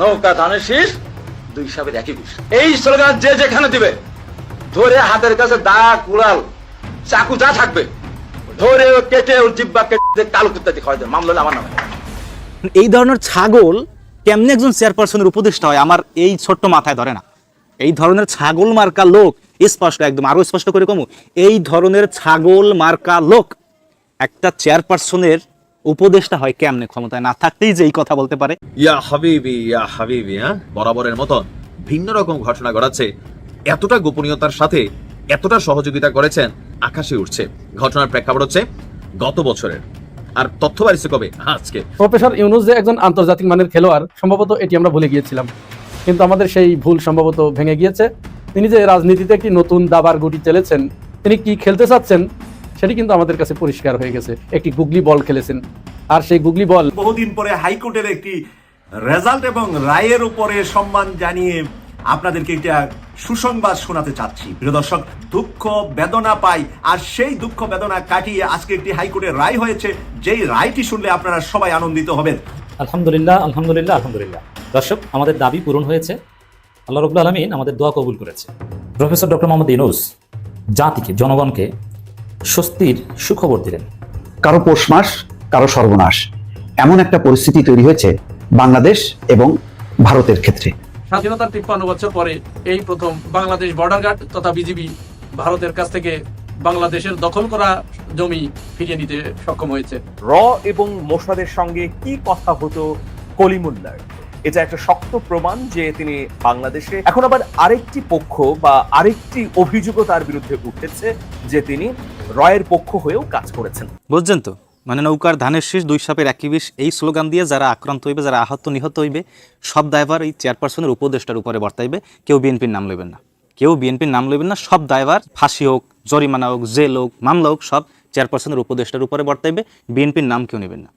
নৌকা ধানের শীষ, দুই সাপের একই বিষ। এই স্লোগান যে যেখানে দিবে, ধরে হাতের কাছে দা কুড়াল, চাকু যা থাকবে, ধরে কেটে ওর জিব্বা কেটে কালো কুত্তা দিয়ে খাওয়াই দেবে। মামলা আমার নামে। এই ধরনের ছাগল কেমনে একজন চেয়ারপারসনের উপদেষ্টা হয়? আমার এই ছোট্ট মাথায় ধরে না। এই ধরনের ছাগল মার্কা লোক, স্পষ্ট একদম আরও স্পষ্ট করে কমু, এই ধরনের ছাগল মার্কা লোক, একটা চেয়ারপারসনের উপদেষ্টা হয় কেমনে ক্ষমতায় না থাকতেই যে এই কথা বলতে পারে। ইয়া হাবিবি ইয়া হাবিবি হ্যাঁ? বরাবরের মতন ভিন্ন রকম ঘটনা ঘটাচ্ছে এতটা গোপনীয়তার সাথে এতটা সহযোগিতা করেছেন আকাশে উঠছে ঘটনার প্রেক্ষাপট হচ্ছে গত বছরের। আর তথ্য বাড়িছে কবে? আজকে। প্রফেসর ইউনুস যে একজন আন্তর্জাতিক মানের খেলোয়াড় সম্ভবত এটি আমরা ভুলে গিয়েছিলাম। কিন্তু আমাদের সেই ভুল সম্ভবত ভেঙে গিয়েছে। তিনি যে রাজনীতিতে একটি নতুন দাবার গুটি চেলেছেন তিনি কি খেলতে চাচ্ছেন সেটি কিন্তু আমাদের কাছে পরিষ্কার হয়ে গেছে। একটি গুগলি বল খেলেছেন। আর সেই গুগলি বল বহুদিন পরে হাইকোর্টের একটি রেজাল্ট এবং রায়ের উপরে সম্মান জানিয়ে আপনাদেরকে একটা সুসংবাদ শোনাতে চাচ্ছি। প্রিয় দর্শক দুঃখ বেদনা পাই আর সেই দুঃখ বেদনা কাটিয়ে আজকে একটি হাইকোর্টের রায় হয়েছে। যেই রায়টি শুনলে আপনারা সবাই আনন্দিত হবেন। আলহামদুলিল্লাহ আলহামদুলিল্লাহ আলহামদুলিল্লাহ। দর্শক আমাদের দাবি পূরণ হয়েছে। আল্লাহ রবুল আলমিন আমাদের দোয়া কবুল করেছে। প্রফেসর ডক্টর মোহাম্মদ ইনুস জাতিকে জনগণকে স্বস্তির সুখবর দিলেন। কারও পৌষ মাস কারও সর্বনাশ। এমন একটা পরিস্থিতি তৈরি হয়েছে বাংলাদেশ এবং ভারতের ক্ষেত্রে। স্বাধীনতার তিপ্পান্ন বছর পরে এই প্রথম বাংলাদেশ বর্ডার গার্ড তথা বিজিবি ভারতের কাছ থেকে বাংলাদেশের দখল করা জমি ফিরিয়ে নিতে সক্ষম হয়েছে। র এবং মোসাদের সঙ্গে কি কথা হতো কলিমুল্লার? এটা একটা শক্ত প্রমাণ যে তিনি বাংলাদেশে। এখন আবার আরেকটি পক্ষ বা আরেকটি অভিযোগও তার বিরুদ্ধে উঠেছে যে তিনি রয়ের পক্ষ হয়েও কাজ করেছেন। বুঝছেন তো? মানে নৌকার ধানের শীষ, দুই সাপের একই বিষ, এই স্লোগান দিয়ে যারা আক্রান্ত হইবে, যারা আহত, নিহত হইবে, সব দায়ভার এই চেয়ারপারসনের উপদেষ্টার উপরে বর্তাইবে। কেউ বিএনপির নাম লইবেন না। কেউ বিএনপির নাম লইবেন না, সব দায়ভার ফাঁসি হোক, জরিমানা হোক, জেল হোক, মামলা হোক, সব চেয়ারপারসনের উপদেষ্টার উপরে বর্তাইবে। বিএনপির নাম কেউ নেবেন না।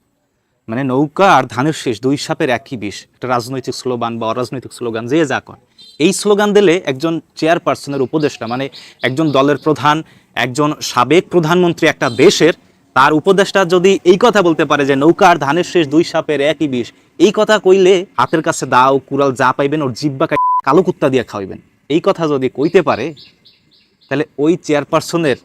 মানে নৌকা আর ধানের শেষ, দুই সাপের একই বিষ, একটা রাজনৈতিক স্লোগান বা অরাজনৈতিক স্লোগান, যে যা কর। এই স্লোগান দিলে একজন চেয়ারপারসনের উপদেষ্টা মানে একজন দলের প্রধান, একজন সাবেক প্রধানমন্ত্রী একটা দেশের, তার উপদেষ্টা যদি এই কথা বলতে পারে যে নৌকা আর ধানের শেষ, দুই সাপের একই বিষ, এই কথা কইলে হাতের কাছে দাও, কুড়াল যা পাইবেন, ওর জিব্বা কালো কুত্তা দিয়ে খাওয়াইবেন। এই কথা যদি কইতে পারে, তাহলে ওই চেয়ারপারসনের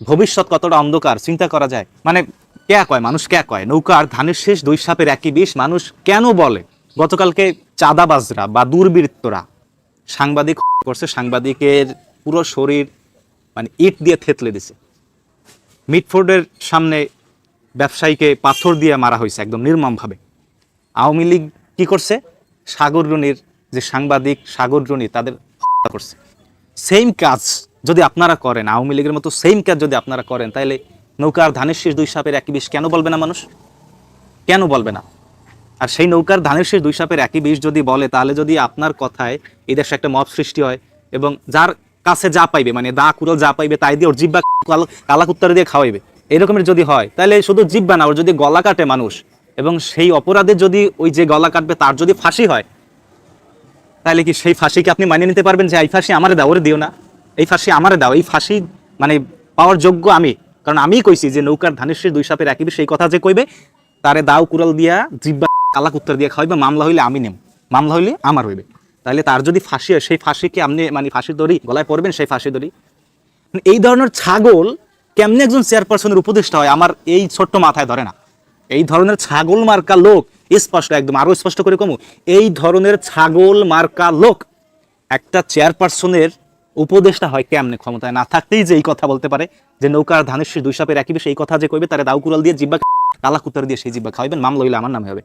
ভবিষ্যৎ কতটা অন্ধকার, চিন্তা করা যায়। মানে কে কয়? মানুষ কে কয়? নৌকা আর ধানের শেষ দুই সাপের একই বিষ মানুষ কেন বলে? গতকালকে চাঁদাবাজরা বা দুর্বৃত্তরা সাংবাদিক করছে, সাংবাদিকের পুরো শরীর মানে ইট দিয়ে থেতলে দিছে। মিটফোর্ডের সামনে ব্যবসায়ীকে পাথর দিয়ে মারা হয়েছে একদম নির্মমভাবে। আওয়ামী লীগ কি করছে? সাগররুনির যে সাংবাদিক সাগররুনি তাদের করছে। সেম কাজ যদি আপনারা করেন, আওয়ামী লীগের মতো সেম কাজ যদি আপনারা করেন তাহলে নৌকার ধানের শীষ দুই সাপের একই বিষ কেন বলবে না মানুষ? কেন বলবে না? আর সেই নৌকার ধানের শীষ দুই সাপের একই বিষ যদি বলে, তাহলে যদি আপনার কথায় এই দেশে একটা মব সৃষ্টি হয় এবং যার কাছে যা পাইবে মানে দা কুড়াল যা পাইবে, তাই দিয়ে ওর জিব্বা কালো- কালা কুত্তারে দিয়ে খাওয়াইবে। এরকমের যদি হয়, তাহলে শুধু জিব্বা না, ওর যদি গলা কাটে মানুষ এবং সেই অপরাধে যদি ওই যে গলা কাটবে, তার যদি ফাঁসি হয়, তাহলে কি সেই ফাঁসিকে আপনি মানিয়ে নিতে পারবেন যে, এই ফাঁসি আমারে দাও, ওরে দিও না। এই ফাঁসি আমারে দাও, এই ফাঁসি মানে পাওয়ার যোগ্য আমি। কারণ আমিই কইছি যে নৌকার ধানের শীষ দুই সাপের একই সেই কথা যে কইবে, তারে দাও কুড়াল দিয়া জিব্বা, কালা কুত্তর দিয়ে খাওয়াইবে, মামলা হইলে আমি নেম, মামলা হইলে আমার হইবে। তাহলে তার যদি ফাঁসি হয়, সেই ফাঁসিকে আপনি মানে ফাঁসি দড়ি গলায় পড়বেন সেই ফাঁসি দড়ি। মানে এই ধরনের ছাগল কেমনে একজন চেয়ারপারসনের উপদেষ্টা হয়, আমার এই ছোট্ট মাথায় ধরে না। এই ধরনের ছাগল মার্কা লোক, স্পষ্ট একদম আরও স্পষ্ট করে কমু, এই ধরনের ছাগল মার্কা লোক, একটা চেয়ারপারসনের উপদেষ্টা হয় কেমনে ক্ষমতায় না থাকতেই যে এই কথা বলতে পারে, যে নৌকার ধানের শীষ দুই সাপের একই বিষয়, এই কথা যে কইবে তারা দাউ কুড়াল দিয়ে জিব্বা কালা কুত্তার দিয়ে সেই জিব্বা খাওয়াবেন মামলা হইলে আমার নামে হবে।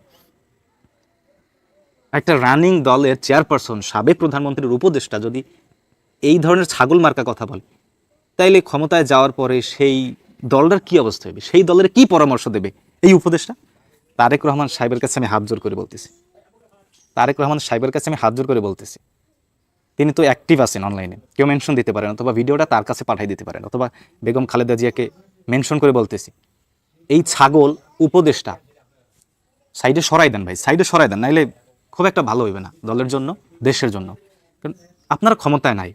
একটা রানিং দলের চেয়ারপারসন, সাবেক প্রধানমন্ত্রীর উপদেষ্টা যদি এই ধরনের ছাগল মার্কা কথা বলে, তাইলে ক্ষমতায় যাওয়ার পরে সেই দলটার কি অবস্থা হবে সেই দলের কি পরামর্শ দেবে? এই উপদেষ্টা? তারেক রহমান সাহেবের কাছে আমি হাত জোর করে বলতেছি। তারেক রহমান সাহেবের কাছে আমি হাত জোর করে বলতেছি। তিনি তো অ্যাক্টিভ আছেন অনলাইনে কেউ মেনশন দিতে পারেন, অথবা ভিডিওটা তার কাছে পাঠিয়ে দিতে পারেন, অথবা বেগম খালেদা জিয়াকে মেনশন করে বলতেছি। এই ছাগল উপদেষ্টা সাইডে সরাই দেন ভাই সাইডে সরাই দেন, নাইলে খুব একটা ভালো হইবে না দলের জন্য, দেশের জন্য। কারণ আপনার ক্ষমতায় নাই।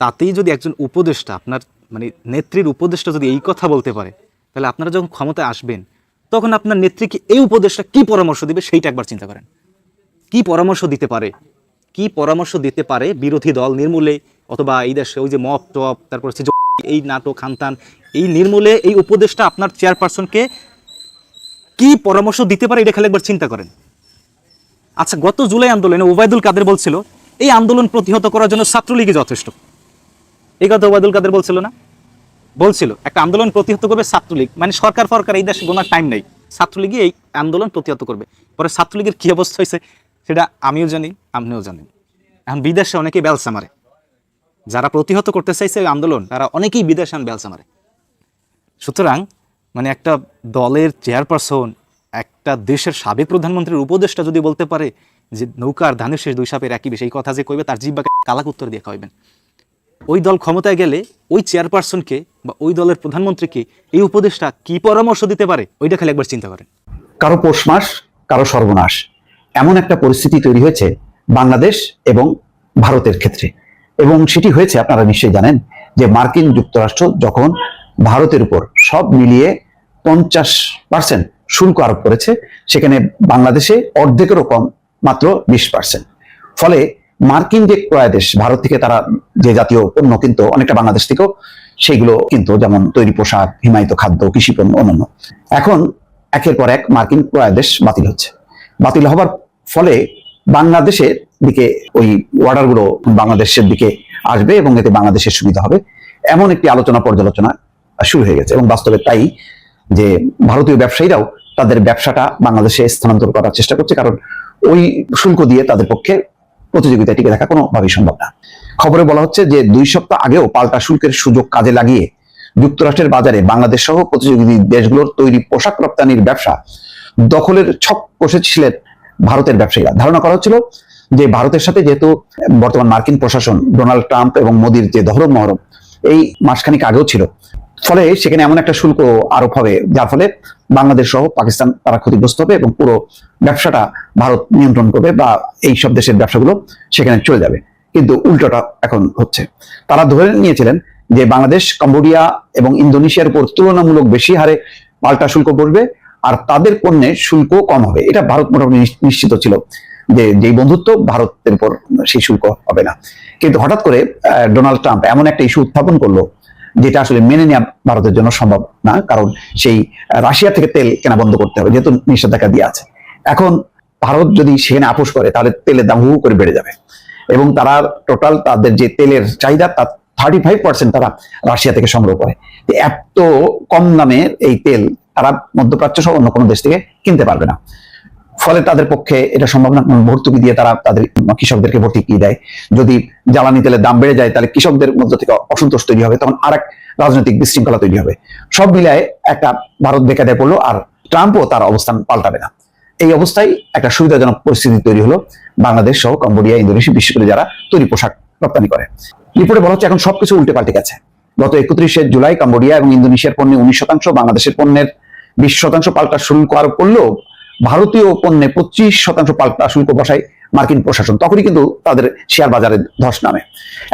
তাতেই যদি একজন উপদেষ্টা, আপনার মানে নেত্রীর উপদেষ্টা যদি এই কথা বলতে পারে, তাহলে আপনারা যখন ক্ষমতায় আসবেন, তখন আপনার নেত্রীকে এই উপদেষ্টা কি পরামর্শ দিবে সেইটা একবার চিন্তা করেন। কি পরামর্শ দিতে পারে? কি পরামর্শ দিতে পারে বিরোধী দল নির্মূলে অথবা এই দেশে, ওই যে মপ টপ তারপর হচ্ছে এই নাটক খানতান এই নির্মূলে এই উপদেশটা আপনার চেয়ারপারসনকে কি পরামর্শ দিতে পারে এটা খালি একবার চিন্তা করেন। আচ্ছা গত জুলাই আন্দোলনে ওবায়দুল কাদের বলছিল, এই আন্দোলন প্রতিহত করার জন্য ছাত্রলীগই যথেষ্ট। এই কথা ওবায়দুল কাদের বলছিল না? বলছিল, একটা আন্দোলন প্রতিহত করবে ছাত্রলীগ মানে সরকার ফরকার এই দেশে গোনার টাইম নেই। ছাত্রলীগই এই আন্দোলন প্রতিহত করবে। পরে ছাত্রলীগের কি অবস্থা হয়েছে? সেটা আমিও জানি আপনিও জানেন এখন বিদেশে অনেকেই বেলসা মারে যারা প্রতিহত করতে চাইছে ওই আন্দোলন, তারা অনেকেই বিদেশে আন বেলসা মারে সুতরাং মানে একটা দলের চেয়ারপারসন, একটা দেশের সাবেক প্রধানমন্ত্রীর উপদেষ্টা যদি বলতে পারে যে নৌকার ধানের শেষ দুই সাপের একই বেশ এই কথা যে কইবে, তার জিব্বাকে কালাক উত্তর দিয়ে খাওয়াবেন ওই দল ক্ষমতায় গেলে ওই চেয়ারপারসনকে বা ওই দলের প্রধানমন্ত্রীকে এই উপদেশটা কি পরামর্শ দিতে পারে, ওইটা খালি একবার চিন্তা করেন। কারও পৌষ মাস, কারও সর্বনাশ। এমন একটা পরিস্থিতি তৈরি হয়েছে বাংলাদেশ এবং ভারতের ক্ষেত্রে। এবং সেটি হয়েছে, আপনারা নিশ্চয়ই জানেন, যে মার্কিন যুক্তরাষ্ট্র যখন ভারতের উপর সব মিলিয়ে পঞ্চাশ পার্সেন্ট শুল্ক আরোপ করেছে, সেখানে বাংলাদেশে অর্ধেকেরও কম, মাত্র বিশ পার্সেন্ট ফলে মার্কিন যে ক্রয় দেশ, ভারত থেকে তারা যে জাতীয় পণ্য কিন্তু, অনেকটা বাংলাদেশ থেকেও, সেগুলো কিন্তু, যেমন তৈরি পোশাক, হিমায়িত খাদ্য, কৃষি পণ্য, অন্যান্য। এখন একের পর এক মার্কিন ক্রয় দেশ বাতিল হচ্ছে। বাতিল হবার ফলে বাংলাদেশের দিকে ওই অর্ডারগুলো বাংলাদেশের দিকে আসবে এবং এতে বাংলাদেশের সুবিধা হবে। এমন একটি আলোচনা পর্যালোচনা শুরু হয়ে গেছে এবং বাস্তবে তাই যে ভারতীয় ব্যবসায়ীরাও তাদের ব্যবসাটা বাংলাদেশে স্থানান্তর করার চেষ্টা করছে, কারণ ওই শুল্ক দিয়ে তাদের পক্ষে প্রতিযোগিতায় টিকে থাকা কোনোভাবেই সম্ভব না। খবরে বলা হচ্ছে যে দুই সপ্তাহ আগেও পাল্টা শুল্কের সুযোগ কাজে লাগিয়ে যুক্তরাষ্ট্রের বাজারে বাংলাদেশ সহ প্রতিযোগী দেশগুলোর তৈরি পোশাক রপ্তানির ব্যবসা দখলের ছক কষেছিলেন ভারতের ব্যবসায়ীরা। ধারণা করা হচ্ছিল যে ভারতের সাথে যেহেতু বর্তমান মার্কিন প্রশাসন ডোনাল্ড ট্রাম্প এবং মোদির যে দহরম মহরম, এই মাসখানিক আগেও ছিল। ফলে সেখানে এমন একটা শুল্ক আরোপ হবে, যার ফলে বাংলাদেশ সহ পাকিস্তান তারা ক্ষতিগ্রস্ত হবে এবং পুরো ব্যবসাটা ভারত নিয়ন্ত্রণ করবে বা এই সব দেশের ব্যবসাগুলো সেখানে চলে যাবে। কিন্তু উল্টোটা এখন হচ্ছে। তারা ধরে নিয়েছিলেন যে বাংলাদেশ, কম্বোডিয়া এবং ইন্দোনেশিয়ার উপর তুলনামূলক বেশি হারে পাল্টা শুল্ক পড়বে আর তাদের পণ্যে শুল্ক কম হবে। এটা ভারত মোটামুটি নিশ্চিত ছিল যে, যেই বন্ধুত্ব ভারতের উপর সেই শুল্ক হবে না। কিন্তু হঠাৎ করে ডোনাল্ড ট্রাম্প এমন একটা ইস্যু উত্থাপন করল, যেটা আসলে মেনে নেওয়া ভারতের জন্য সম্ভব না, কারণ সেই রাশিয়া থেকে তেল কেনা বন্ধ করতে হবে, যেহেতু নিষেধাজ্ঞা দিয়ে আছে। এখন ভারত যদি সেখানে আপোষ করে, তাহলে তেলের দাম হু করে বেড়ে যাবে। এবং তারা টোটাল তাদের যে তেলের চাহিদা, তার থার্টি ফাইভ পার্সেন্ট তারা রাশিয়া থেকে সংগ্রহ করে। এত কম দামে এই তেল তারা মধ্যপ্রাচ্য সহ অন্য কোনো দেশ থেকে কিনতে পারবে না। ফলে তাদের পক্ষে এটা সম্ভব না। ভর্তুকি দিয়ে তারা তাদের কৃষকদেরকে ভর্তুকি দেয়। যদি জ্বালানি তেলের দাম বেড়ে যায়, তাহলে কৃষকদের মধ্যে থেকে অসন্তোষ তৈরি হবে, তখন আরেক রাজনৈতিক বিশৃঙ্খলা তৈরি হবে। সব মিলায় একটা ভারত বেকায়দায় পড়ল আর ট্রাম্পও তার অবস্থান পাল্টাবে না। এই অবস্থায় একটা সুবিধাজনক পরিস্থিতি তৈরি হলো বাংলাদেশ সহ কম্বোডিয়া, ইন্দোনেশিয়া বিশেষ করে যারা তৈরি পোশাক রপ্তানি করে। রিপোর্টে বলা হচ্ছে এখন সবকিছু উল্টে পাল্টে গেছে। গত একত্রিশে জুলাই কম্বোডিয়া এবং ইন্দোনেশিয়ার পণ্যে উনিশ শতাংশ, বাংলাদেশের পণ্যের বিশ শতাংশ পাল্টা শুল্ক আরোপ করলেও ভারতীয় পণ্যে পঁচিশ শতাংশ পাল্টা শুল্ক বসায় মার্কিন প্রশাসন। তখনই কিন্তু তাদের শেয়ার বাজারে ধস নামে।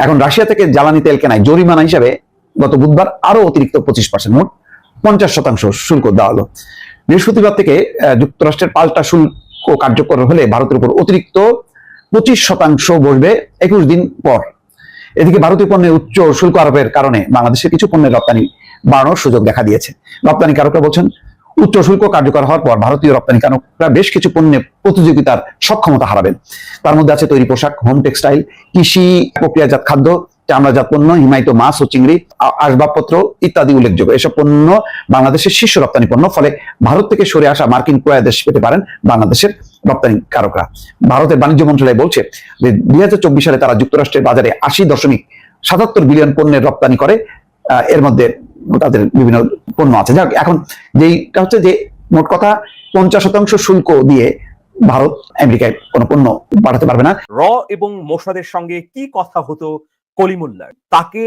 এখন রাশিয়া থেকে জ্বালানি তেল কেনায় জরিমানা হিসাবে গত বুধবার আরও অতিরিক্ত পঁচিশ পার্সেন্ট, মোট পঞ্চাশ শতাংশ শুল্ক দেওয়া হলো। বৃহস্পতিবার থেকে যুক্তরাষ্ট্রের পাল্টা শুল্ক কার্যকর হলে ভারতের উপর অতিরিক্ত পঁচিশ শতাংশ বসবে একুশ দিন পর। এদিকে ভারতীয় পণ্যের উচ্চ শুল্ক আরোপের কারণে বাংলাদেশের কিছু পণ্যের রপ্তানি বাড়ানোর সুযোগ দেখা দিয়েছে। রপ্তানিকারকরা বলছেন উচ্চ শুল্ক কার্যকর হওয়ার পর ভারতীয় রপ্তানিকারকরা বেশ কিছু পণ্যে প্রতিযোগিতার সক্ষমতা হারাবেন। তার মধ্যে আছে তৈরি পোশাক হোম টেক্সটাইল কৃষি, প্রক্রিয়াজাত খাদ্য, চামড়াজাত পণ্য, হিমায়িত মাছ ও চিংড়ি আসবাবপত্র ইত্যাদি উল্লেখযোগ্য। এসব পণ্য বাংলাদেশের শীর্ষ রপ্তানি পণ্য, ফলে ভারত থেকে সরে আসা মার্কিন ক্রয় দেশ পেতে পারেন বাংলাদেশের রপ্তানিকারকরা ভারতের বাণিজ্য মন্ত্রণালয় বলছে যে দুই হাজার চব্বিশ সালে তারা যুক্তরাষ্ট্রের বাজারে আশি দশমিক সাতাত্তর বিলিয়ন পণ্যের রপ্তানি করে এর মধ্যে তাদের বিভিন্ন পণ্য আছে। যাক, এখন যেইটা হচ্ছে যে মোট কথা পঞ্চাশ শতাংশ শুল্ক দিয়ে ভারত আমেরিকায় কোনো পণ্য পাঠাতে পারবে না। র এবং মোসাদের সঙ্গে কি কথা হতো কলিমুল্লার? তাকে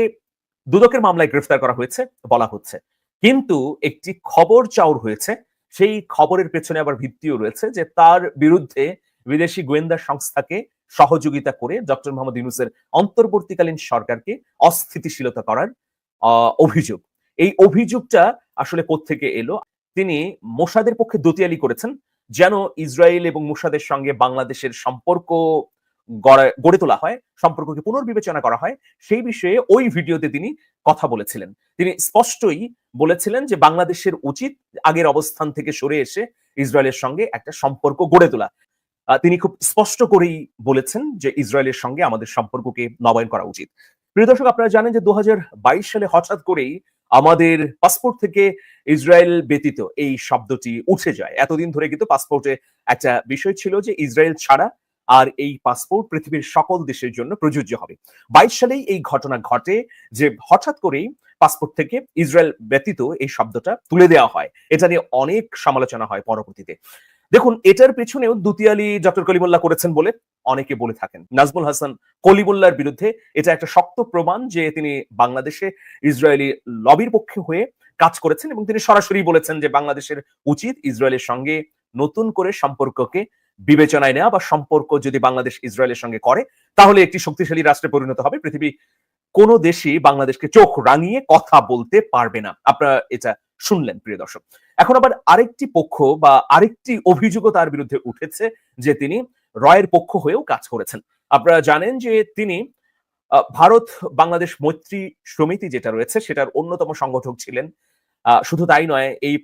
দুদকের মামলায় গ্রেফতার করা হয়েছে, বলা হচ্ছে। কিন্তু একটি খবর চাউর হয়েছে, সেই খবরের পেছনে আবার ভিত্তিও রয়েছে যে তার বিরুদ্ধে বিদেশি গোয়েন্দা সংস্থাকে সহযোগিতা করে ডক্টর মোহাম্মদ ইউনুসের অন্তর্বর্তীকালীন সরকারকে অস্থিতিশীলতা করার অভিযোগ। এই অভিযোগটা আসলে কোত্থেকে এলো? তিনি মোসাদের পক্ষে দতিয়ালি করেছেন, যেন ইসরায়েল এবং মুসাদের সঙ্গে বাংলাদেশের সম্পর্ক গড়ে তোলা হয়, সম্পর্ককে পুনর্বিবেচনা করা হয়। সেই বিষয়ে ওই ভিডিওতে তিনি কথা বলেছিলেন। তিনি স্পষ্টই বলেছিলেন যে বাংলাদেশের উচিত আগের অবস্থান থেকে সরে এসে ইসরায়েলের সঙ্গে একটা সম্পর্ক গড়ে তোলা। তিনি খুব স্পষ্ট করেই বলেছেন যে ইসরায়েলের সঙ্গে আমাদের সম্পর্ককে নবায়ন করা উচিত। প্রিয় দর্শক, আপনারা জানেন যে দু হাজার বাইশ সালে হঠাৎ করেই আমাদের পাসপোর্ট থেকে ইসরায়েল ব্যতীত এই শব্দটি উঠে যায়। এতদিন ধরে কিন্তু পাসপোর্টে একটা বিষয় ছিল যে ইসরায়েল ছাড়া আর এই পাসপোর্ট পৃথিবীর সকল দেশের জন্য প্রযোজ্য হবে। বাইশ সালেই এই ঘটনা ঘটে যে হঠাৎ করেই পাসপোর্ট থেকে ইসরায়েল ব্যতীত এই শব্দটা তুলে দেওয়া হয়। এটা নিয়ে অনেক সমালোচনা হয় পরবর্তীতে। দেখুন, এটার পেছনেও দুতিয়ালি ডক্টর কলিমুল্লাহ করেছেন বলে অনেকে বলে থাকেন। নাজমুল হাসান কলিমুল্লাহর বিরুদ্ধে এটা একটা শক্ত প্রমাণ যে তিনি বাংলাদেশে ইসরায়েলি লবির পক্ষে হয়ে কাজ করেছেন এবং তিনি সরাসরি বলেছেন যে বাংলাদেশের উচিত ইসরায়েলের সঙ্গে নতুন করে সম্পর্ককে বিবেচনায় নেওয়া বা সম্পর্ক যদি বাংলাদেশ ইসরায়েলের সঙ্গে করে, তাহলে একটি শক্তিশালী রাষ্ট্রে পরিণত হবে। পৃথিবী কোন দেশই বাংলাদেশকে চোখ রাঙিয়ে কথা বলতে পারবে না। আপনারা এটা শুনলেন, প্রিয় দর্শক। এখন আবার আরেকটি পক্ষ বা আরেকটি অভিযোগও তার বিরুদ্ধে উঠেছে যে তিনি রয়ের পক্ষ হয়েও কাজ করেছেন। আপনারা জানেন যে তিনি ভারত বাংলাদেশ মৈত্রী সমিতি যেটা রয়েছে সেটার অন্যতম সংগঠক ছিলেন। শুধু তাই নয়, এই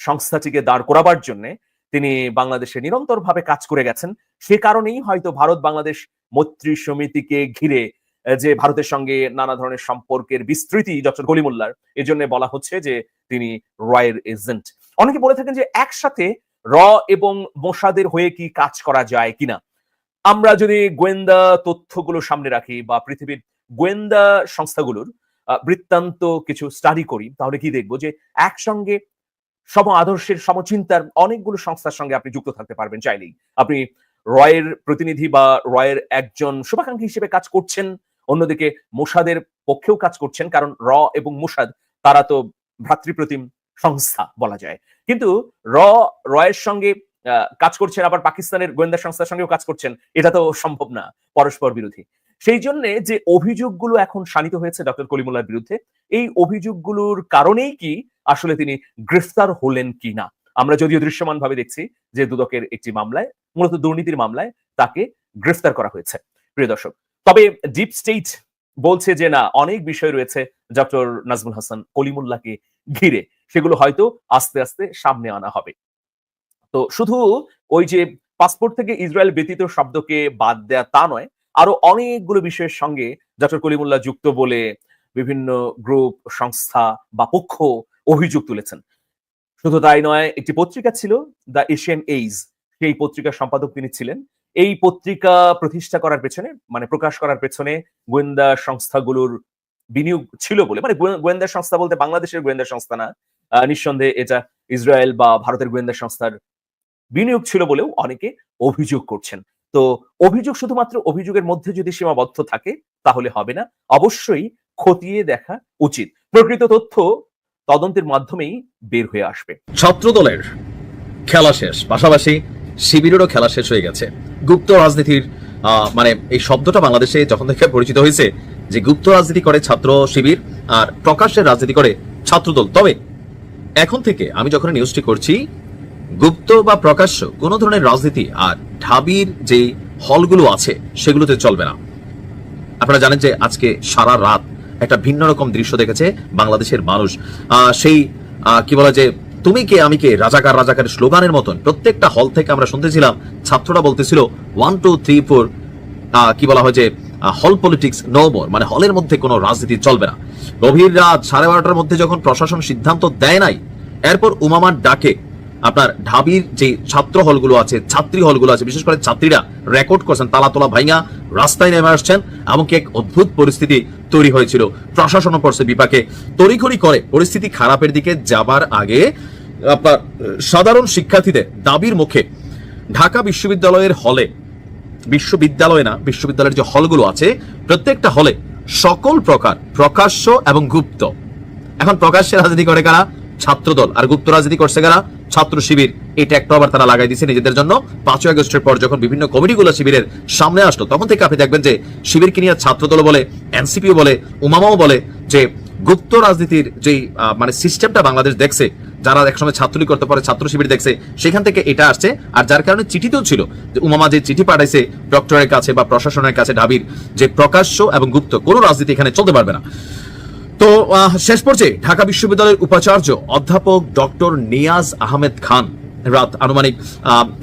সংস্থাটিকে দাঁড় করাবার জন্য তিনি বাংলাদেশে নিরন্তরভাবে কাজ করে গেছেন। সে কারণেই হয়তো ভারত বাংলাদেশ মৈত্রী সমিতিকে ঘিরে, যে ভারতের সঙ্গে নানা ধরনের সম্পর্কের বিস্তৃতি ডক্টর গলিমুল্লার, এজন্য বলা হচ্ছে যে তিনি রয়ের এজেন্ট। অনেকে বলে থাকেন যে একসাথে র এবং মোসাদের হয়ে কি কাজ করা যায় কিনা? আমরা যদি গোয়েন্দা তথ্যগুলো সামনে রাখি বা পৃথিবীর গোয়েন্দা সংস্থাগুলোর বৃত্তান্ত কিছু স্টাডি করি, তাহলে কি দেখব যে একসঙ্গে সম আদর্শের সমচিন্তার অনেকগুলো সংস্থার সঙ্গে আপনি যুক্ত থাকতে পারবেন চাইলেই। আপনি রয়ের প্রতিনিধি বা রয়ের একজন শুভাকাঙ্ক্ষী হিসেবে কাজ করছেন, অন্যদিকে মোসাদের পক্ষেও কাজ করছেন, কারণ র এবং মোসাদ তারা তো ভ্রাতৃপ্রতিম সংস্থা বলা যায়। কিন্তু র, রয়ের সঙ্গে কাজ করছেন আবার পাকিস্তানের গোয়েন্দা সংস্থার সঙ্গেও কাজ করছেন, এটা তো সম্ভব না পরস্পর বিরোধী। সেই জন্য যে অভিযোগগুলো এখন শানিত হয়েছে ডক্টর কলিমুল্লার বিরুদ্ধে, এই অভিযোগগুলোর কারণেই কি আসলে তিনি গ্রেফতার হলেন কি না? আমরা যদিও দৃশ্যমান ভাবে দেখছি যে দুদকের একটি মামলায়, মূলত দুর্নীতির মামলায় তাকে গ্রেফতার করা হয়েছে। প্রিয় দর্শক, তবে ডিপ স্টেট বলছে যে না, অনেক বিষয় রয়েছে ডক্টর নাজমুল হাসান কলিমুল্লাহকে ঘিরে। সেগুলো হয়তো আস্তে আস্তে সামনে আনা হবে। তো শুধু ওই যে পাসপোর্ট থেকে ইসরায়েল ব্যতীত শব্দকে বাদ দেয়া তা নয়, আরও অনেকগুলো বিষয়ের সঙ্গে ডক্টর কলিমুল্লাহ যুক্ত বলে বিভিন্ন গ্রুপ, সংস্থা বা পক্ষ অভিযোগ তুলেছেন। শুধু তাই নয়, একটি পত্রিকা ছিল দ্য এশিয়ান এইজ, সেই পত্রিকার সম্পাদক তিনি ছিলেন। এই পত্রিকা প্রতিষ্ঠা করার পেছনে মানে প্রকাশ করার পেছনে গোয়েন্দা সংস্থাগুলোর বিনিয়োগ ছিল বলে মানে গোয়েন্দা সংস্থা বলতে বাংলাদেশের গোয়েন্দা সংস্থা না নিঃসন্দেহে এটা ইসরায়েল বা ভারতের গোয়েন্দা সংস্থার বিনিয়োগ ছিল বলেও অনেকে অভিযোগ করছেন। তো অভিযোগ শুধুমাত্র অভিযোগের মধ্যে যদি সীমাবদ্ধ থাকে, তাহলে হবে না। অবশ্যই খতিয়ে দেখা উচিত। প্রকৃত তথ্য তদন্তের মাধ্যমেই বের হয়ে আসবে। ছাত্রদলের খেলা শেষ, পাশাপাশি শিবিরেরও খেলা শেষ হয়ে গেছে। গুপ্ত রাজনীতির মানে এই শব্দটা বাংলাদেশে যখন থেকে পরিচিত হয়েছে যে গুপ্ত রাজনীতি করে ছাত্র শিবির আর প্রকাশ্যের রাজনীতি করে ছাত্রদল। তবে এখন থেকে আমি যখন নিউজটি করছি, গুপ্ত বা প্রকাশ্য কোন ধরনের রাজনীতি আর ঢাবির যে হলগুলো আছে, সেগুলোতে চলবে না। আপনারা জানেন যে আজকে সারা রাত একটা ভিন্ন রকম দৃশ্য দেখেছে বাংলাদেশের মানুষ। সেই কি বলা যে তুমি কে, আমি কে? রাজাকার রাজাকার স্লোগানের মতন প্রত্যেকটা হল থেকে আমরা শুনতেছিলাম, ছাত্ররা বলতেছিল ওয়ান টু থ্রি ফোর কি বলা হয় যে হল পলিটিক্স নো মোর মানে হলের মধ্যে কোনো রাজনীতি চলবে না। গভীর রাত সাড়ে বারোটার মধ্যে যখন প্রশাসন সিদ্ধান্ত দেয় নাই, এরপর উমামার ডাকে আপনার ঢাবির যে ছাত্র হলগুলো আছে, ছাত্রী হলগুলো আছে, বিশেষ করে ছাত্রীরা রেকর্ড করছেন তালা তোলা ভাইঙা, রাস্তায় নেমে আসছেন, এমনকি এক অদ্ভুত পরিস্থিতি তৈরি হয়েছিল প্রশাসনও করছে বিপাকে। তড়িঘড়ি করে পরিস্থিতি খারাপের দিকে যাবার আগে আপনার, সাধারণ শিক্ষার্থীদের দাবির মুখে ঢাকা বিশ্ববিদ্যালয়ের হলে বিশ্ববিদ্যালয় না, বিশ্ববিদ্যালয়ের যে হলগুলো আছে, প্রত্যেকটা হলে সকল প্রকার প্রকাশ্য এবং গুপ্ত। এখন প্রকাশ্যে রাজনীতি করে কারা? ছাত্রদল। আর গুপ্ত রাজনীতি করছে কারা? ছাত্র শিবির। এটা একটা আবার তারা লাগাই দিচ্ছে নিজেদের জন্য। পাঁচই আগস্টের পর যখন বিভিন্ন কমিটিগুলো শিবিরের সামনে আসলো, তখন থেকে আপনি দেখবেন যে শিবিরকে নিয়ে ছাত্রদল বলে, এনসিপিও বলে, উমামাও বলে যে গুপ্ত রাজনীতির যে মানে সিস্টেমটা বাংলাদেশ দেখছে, যারা একসময় ছাত্রলীগ করতে পারে, ছাত্র শিবির দেখছে, সেখান থেকে এটা আসছে। আর যার কারণে চিঠিতেও ছিল যে উমামা যে চিঠি পাঠাইছে ডক্টরের কাছে বা প্রশাসনের কাছে ঢাবির যে প্রকাশ্য এবং গুপ্ত, কোনো রাজনীতি এখানে চলতে পারবে না। তো শেষ পর্যায়ে ঢাকা বিশ্ববিদ্যালয়ের উপাচার্য অধ্যাপক ডক্টর নিয়াজ আহমেদ খান, রাত আনুমানিক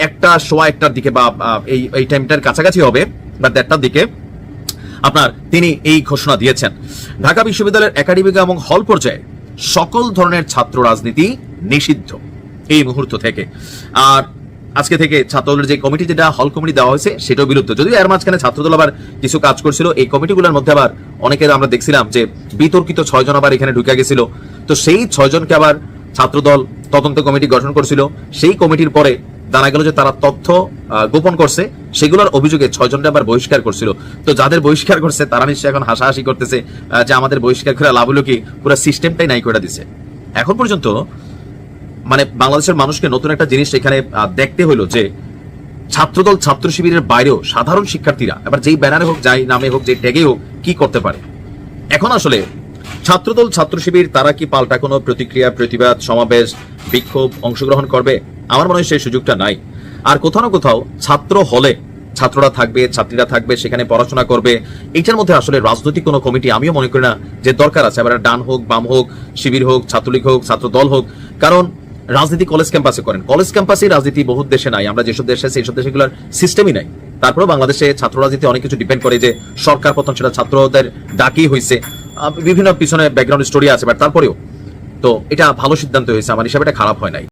একটা সোয়া একটার দিকে বা এই এই টাইমটার কাছাকাছি হবে, বা দেড়টার দিকে আপনার তিনি এই ঘোষণা দিয়েছেন। ঢাকা বিশ্ববিদ্যালয়ের একাডেমিক এবং হল পর্যায়ে সকল ধরনের ছাত্র রাজনীতি নিষিদ্ধ এই মুহূর্ত থেকে। আর আজকে থেকে ছাত্রদলের যে কমিটি, যেটা হল কমিটি দেওয়া হয়েছে, সেটাও বিলুপ্ত। যদিও এর মাঝখানে ছাত্রদল আবার কিছু কাজ করছিল, এই কমিটিগুলোর মধ্যে আবার অনেকের আমরা দেখছিলাম যে বিতর্কিত ছয়জন আবার এখানে ঢুকে গেছিল। তো সেই ছয়জনকে আবার ছাত্রদল তদন্ত কমিটি গঠন করেছিল। সেই কমিটির পরে জানা গেল যে তারা তথ্য গোপন করছে। সেগুলোর অভিযোগে ছয়জনটা আবার বহিষ্কার করছিল। তো যাদের বহিষ্কার করছে, তারা নিশ্চয়ই এখন হাসাহাসি করতেছে যে আমাদের বহিষ্কার করে লাভ হলো কি পুরো সিস্টেমটাই নাই করে দিছে। এখন পর্যন্ত মানে বাংলাদেশের মানুষকে নতুন একটা জিনিস এখানে দেখতে হলো যে ছাত্রদল, ছাত্র শিবিরের বাইরেও সাধারণ শিক্ষার্থীরা, এবার যেই ব্যানারে হোক, যাই নামে হোক, যে ট্যাগে হোক, কি করতে পারে? এখন আসলে ছাত্রদল, ছাত্র শিবির, তারা কি পাল্টা কোনো প্রতিক্রিয়া, প্রতিবাদ, সমাবেশ, বিক্ষোভ অংশগ্রহণ করবে? আমার মনে হয় সেই সুযোগটা নাই। আর কোথাও না কোথাও ছাত্র হলে ছাত্ররা থাকবে, ছাত্রীরা থাকবে, সেখানে পড়াশোনা করবে। এইটার মধ্যে আসলে রাজনৈতিক কোনো কমিটি আমিও মনে করি না যে দরকার আছে। এবার ডান হোক, বাম হোক, শিবির হোক, ছাত্রলীগ হোক ছাত্র দল হোক। কারণ রাজনীতি কলেজ ক্যাম্পাসে করেন। কলেজ ক্যাম্পাসে রাজনীতি বহুত দেশে নাই। আমরা যেসব দেশে আছি এইসব দেশগুলোর সিস্টেমই নাই। তারপরে বাংলাদেশে ছাত্র রাজনীতি অনেক কিছু ডিপেন্ড করে যে সরকার পতন, সেটা ছাত্রদের ডাকি হয়েছে বিভিন্ন পিছনে ব্যাকগ্রাউন্ড স্টোরি আছে বাট তারপরেও তো এটা ভালো সিদ্ধান্ত হয়েছে, আমার হিসাবে এটা খারাপ হয় নাই।